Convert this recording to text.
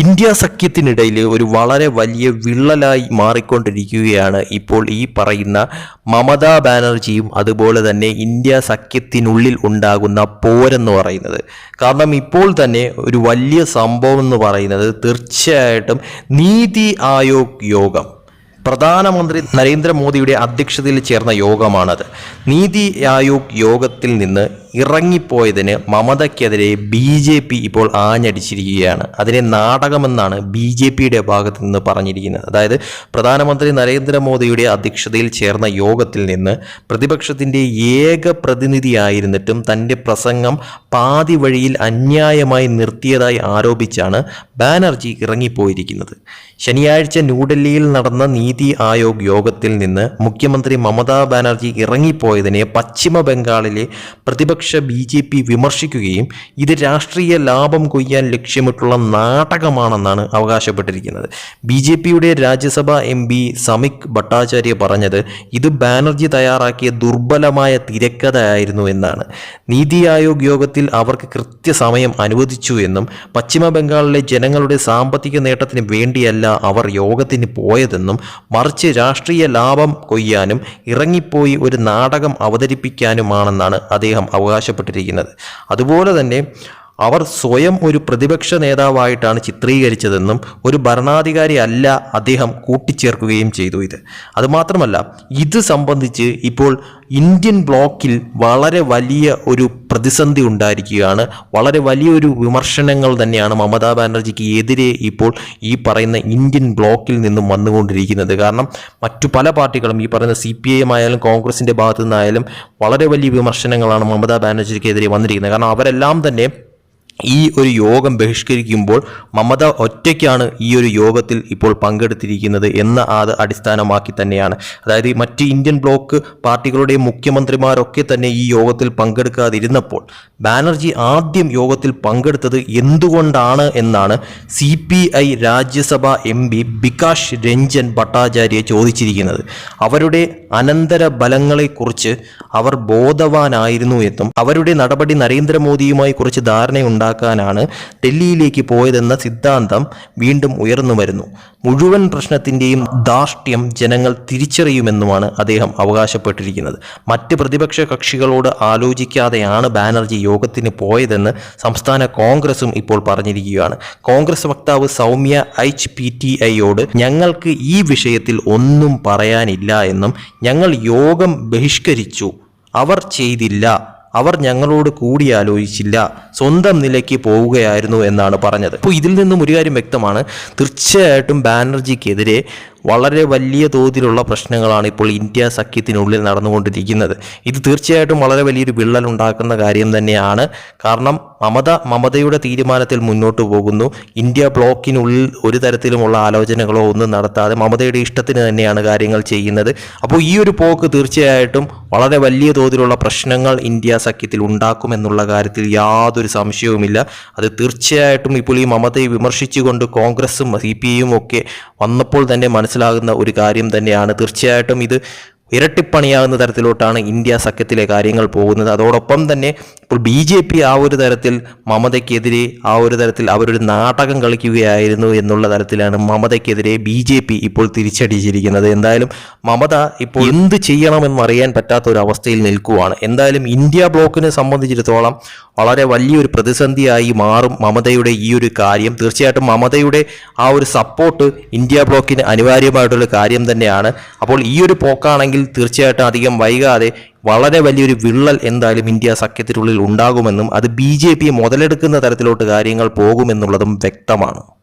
India സഖ്യത്തിനിടയിൽ ഒരു വളരെ വലിയ വിള്ളലായി മാറിക്കൊണ്ടിരിക്കുകയാണ് ഇപ്പോൾ ഈ പറയുന്ന മമതാ ബാനർജിയും അതുപോലെ തന്നെ ഇന്ത്യ സഖ്യത്തിനുള്ളിൽ ഉണ്ടാകുന്ന പോരെന്ന് പറയുന്നത്. കാരണം ഇപ്പോൾ തന്നെ ഒരു വലിയ സംഭവം എന്ന് പറയുന്നത് തീർച്ചയായിട്ടും നീതി ആയോഗ് യോഗം. പ്രധാനമന്ത്രി നരേന്ദ്രമോദിയുടെ അധ്യക്ഷതയിൽ ചേർന്ന യോഗമാണത്. നീതി ആയോഗ് യോഗത്തിൽ നിന്ന് ഇറങ്ങിപ്പോയതിന് മമതയ്ക്കെതിരെ ബി ജെ പി ഇപ്പോൾ ആഞ്ഞടിച്ചിരിക്കുകയാണ്. അതിനെ നാടകമെന്നാണ് ബി ജെ പിയുടെ ഭാഗത്ത് നിന്ന് പറഞ്ഞിരിക്കുന്നത്. അതായത് പ്രധാനമന്ത്രി നരേന്ദ്രമോദിയുടെ അധ്യക്ഷതയിൽ ചേർന്ന യോഗത്തിൽ നിന്ന് പ്രതിപക്ഷത്തിന്റെ ഏക പ്രതിനിധിയായിരുന്നിട്ടും തന്റെ പ്രസംഗം പാതി വഴിയിൽ അന്യായമായി നിർത്തിയതായി ആരോപിച്ചാണ് ബാനർജി ഇറങ്ങിപ്പോയിരിക്കുന്നത്. ശനിയാഴ്ച ന്യൂഡൽഹിയിൽ നടന്ന നീതി ആയോഗ് യോഗത്തിൽ നിന്ന് മുഖ്യമന്ത്രി മമതാ ബാനർജി ഇറങ്ങിപ്പോയതിനെ പശ്ചിമ ബംഗാളിലെ പ്രതിപക്ഷ ബി ജെ പി വിമർശിക്കുകയും ഇത് രാഷ്ട്രീയ ലാഭം കൊയ്യാൻ ലക്ഷ്യമിട്ടുള്ള നാടകമാണെന്നാണ് അവകാശപ്പെട്ടിരിക്കുന്നത്. ബി ജെ പിയുടെ രാജ്യസഭ എം പി സമിക് ഭട്ടാചാര്യ പറഞ്ഞത് ഇത് ബാനർജി തയ്യാറാക്കിയ ദുർബലമായ തിരക്കഥയായിരുന്നു എന്നാണ്. നീതി ആയോഗ് യോഗത്തിൽ അവർക്ക് കൃത്യസമയം അനുവദിച്ചു എന്നും പശ്ചിമ ബംഗാളിലെ ജനങ്ങളുടെ സാമ്പത്തിക നേട്ടത്തിന് വേണ്ടിയല്ല അവർ യോഗത്തിന് പോയതെന്നും മറിച്ച് രാഷ്ട്രീയ ലാഭം കൊയ്യാനും ഇറങ്ങിപ്പോയി ഒരു നാടകം അവതരിപ്പിക്കാനുമാണെന്നാണ് അദ്ദേഹം അവകാശപ്പെട്ടിരിക്കുന്നത്. അതുപോലെ തന്നെ അവർ സ്വയം ഒരു പ്രതിപക്ഷ നേതാവായിട്ടാണ് ചിത്രീകരിച്ചതെന്നും ഒരു ഭരണാധികാരി അല്ല അദ്ദേഹം കൂട്ടിച്ചേർക്കുകയും ചെയ്തു ഇത്. അതുമാത്രമല്ല ഇത് സംബന്ധിച്ച് ഇപ്പോൾ ഇന്ത്യൻ ബ്ലോക്കിൽ വളരെ വലിയ ഒരു പ്രതിസന്ധി ഉണ്ടായിരിക്കുകയാണ്. വളരെ വലിയൊരു വിമർശനങ്ങൾ തന്നെയാണ് മമതാ ബാനർജിക്ക് എതിരെ ഇപ്പോൾ ഈ പറയുന്ന ഇന്ത്യൻ ബ്ലോക്കിൽ നിന്നും വന്നുകൊണ്ടിരിക്കുന്നത്. കാരണം മറ്റു പല പാർട്ടികളും ഈ പറയുന്ന സി പി ഐ ആയാലും കോൺഗ്രസിന്റെ ഭാഗത്തു നിന്നായാലും വളരെ വലിയ വിമർശനങ്ങളാണ് മമതാ ബാനർജിക്കെതിരെ വന്നിരിക്കുന്നത്. കാരണം അവരെല്ലാം തന്നെ ഈ ഒരു യോഗം ബഹിഷ്കരിക്കുമ്പോൾ മമത ഒറ്റയ്ക്കാണ് ഈ ഒരു യോഗത്തിൽ ഇപ്പോൾ പങ്കെടുത്തിരിക്കുന്നത് എന്ന അത് അടിസ്ഥാനമാക്കി തന്നെയാണ്. അതായത് മറ്റ് ഇന്ത്യൻ ബ്ലോക്ക് പാർട്ടികളുടെ മുഖ്യമന്ത്രിമാരൊക്കെ തന്നെ ഈ യോഗത്തിൽ പങ്കെടുക്കാതിരുന്നപ്പോൾ ബാനർജി ആദ്യം യോഗത്തിൽ പങ്കെടുത്തത് എന്തുകൊണ്ടാണ് എന്നാണ് C P I Rajya Sabha M P Bikash Ranjan Bhattacharya ചോദിച്ചിരിക്കുന്നത്. അവരുടെ അനന്തര ബലങ്ങളെക്കുറിച്ച് അവർ ബോധവാനായിരുന്നു എന്നും അവരുടെ നടപടി നരേന്ദ്രമോദിയുമായി കുറച്ച് ധാരണയുണ്ടാക്കാനാണ് ഡൽഹിയിലേക്ക് പോയതെന്ന സിദ്ധാന്തം വീണ്ടും ഉയർന്നു വരുന്നു. മുഴുവൻ പ്രശ്നത്തിന്റെയും ധാർഷ്ട്യം ജനങ്ങൾ തിരിച്ചറിയുമെന്നുമാണ് അദ്ദേഹം അവകാശപ്പെട്ടിരിക്കുന്നത്. മറ്റ് പ്രതിപക്ഷ കക്ഷികളോട് ആലോചിക്കാതെയാണ് ബാനർജി യോഗത്തിന് പോയതെന്ന് സംസ്ഥാന കോൺഗ്രസും ഇപ്പോൾ പറഞ്ഞിരിക്കുകയാണ്. കോൺഗ്രസ് വക്താവ് സൗമ്യ എച്ച് പി ടി ഐയോട് ഞങ്ങൾക്ക് ഈ വിഷയത്തിൽ ഒന്നും പറയാനില്ല എന്നും ഞങ്ങൾ യോഗം ബഹിഷ്കരിച്ചു. അവർ ചെയ്തില്ല. അവർ ഞങ്ങളോട് കൂടിയാലോചിച്ചില്ല. സ്വന്തം നിലയ്ക്ക് പോവുകയായിരുന്നു എന്നാണ് പറഞ്ഞത്. അപ്പോൾ ഇതിൽ നിന്നും ഒരു കാര്യം വ്യക്തമാണ്. തീർച്ചയായിട്ടും ബാനർജിക്കെതിരെ വളരെ വലിയ തോതിലുള്ള പ്രശ്നങ്ങളാണ് ഇപ്പോൾ ഇന്ത്യ സഖ്യത്തിനുള്ളിൽ നടന്നുകൊണ്ടിരിക്കുന്നത്. ഇത് തീർച്ചയായിട്ടും വളരെ വലിയൊരു വിള്ളൽ ഉണ്ടാക്കുന്ന കാര്യം തന്നെയാണ്. കാരണം മമത മമതയുടെ തീരുമാനത്തിൽ മുന്നോട്ട് പോകുന്നു. ഇന്ത്യ ബ്ലോക്കിനുള്ളിൽ ഒരു തരത്തിലുമുള്ള ആലോചനകളോ ഒന്നും നടത്താതെ മമതയുടെ ഇഷ്ടത്തിന് തന്നെയാണ് കാര്യങ്ങൾ ചെയ്യുന്നത്. അപ്പോൾ ഈ ഒരു പോക്ക് തീർച്ചയായിട്ടും വളരെ വലിയ തോതിലുള്ള പ്രശ്നങ്ങൾ ഇന്ത്യ സഖ്യത്തിൽ ഉണ്ടാക്കുമെന്നുള്ള കാര്യത്തിൽ യാതൊരു സംശയവുമില്ല. അത് തീർച്ചയായിട്ടും ഇപ്പോൾ ഈ മമതയെ വിമർശിച്ചുകൊണ്ട് കോൺഗ്രസും സി പി ഐയും ഒക്കെ വന്നപ്പോൾ തന്നെ മനസ്സിലാകുന്ന ഒരു കാര്യം തന്നെയാണ്. തീർച്ചയായിട്ടും ഇത് ഇരട്ടിപ്പണിയാകുന്ന തരത്തിലോട്ടാണ് ഇന്ത്യ സഖ്യത്തിലെ കാര്യങ്ങൾ പോകുന്നത്. അതോടൊപ്പം തന്നെ ഇപ്പോൾ ബി ജെ പി ആ ഒരു തരത്തിൽ മമതയ്ക്കെതിരെ ആ ഒരു തരത്തിൽ അവരൊരു നാടകം കളിക്കുകയായിരുന്നു എന്നുള്ള തരത്തിലാണ് മമതയ്ക്കെതിരെ ബി ജെ പി ഇപ്പോൾ തിരിച്ചടിച്ചിരിക്കുന്നത്. എന്തായാലും മമത ഇപ്പോൾ എന്ത് ചെയ്യണമെന്ന് അറിയാൻ പറ്റാത്ത ഒരു അവസ്ഥയിൽ നിൽക്കുവാണ്. എന്തായാലും ഇന്ത്യ ബ്ലോക്കിനെ സംബന്ധിച്ചിടത്തോളം വളരെ വലിയൊരു പ്രതിസന്ധിയായി മാറും മമതയുടെ ഈ ഒരു കാര്യം. തീർച്ചയായിട്ടും മമതയുടെ ആ ഒരു സപ്പോർട്ട് ഇന്ത്യ ബ്ലോക്കിന് അനിവാര്യമായിട്ടുള്ള കാര്യം തന്നെയാണ്. അപ്പോൾ ഈ ഒരു പോക്കാണെങ്കിൽ തീർച്ചയായിട്ടും അധികം വൈകാതെ വളരെ വലിയൊരു വിള്ളൽ എന്തായാലും ഇന്ത്യ സഖ്യത്തിനുള്ളിൽ ഉണ്ടാകുമെന്നും അത് ബി ജെ പി മുതലെടുക്കുന്ന തരത്തിലോട്ട് കാര്യങ്ങൾ പോകുമെന്നുള്ളതും വ്യക്തമാണ്.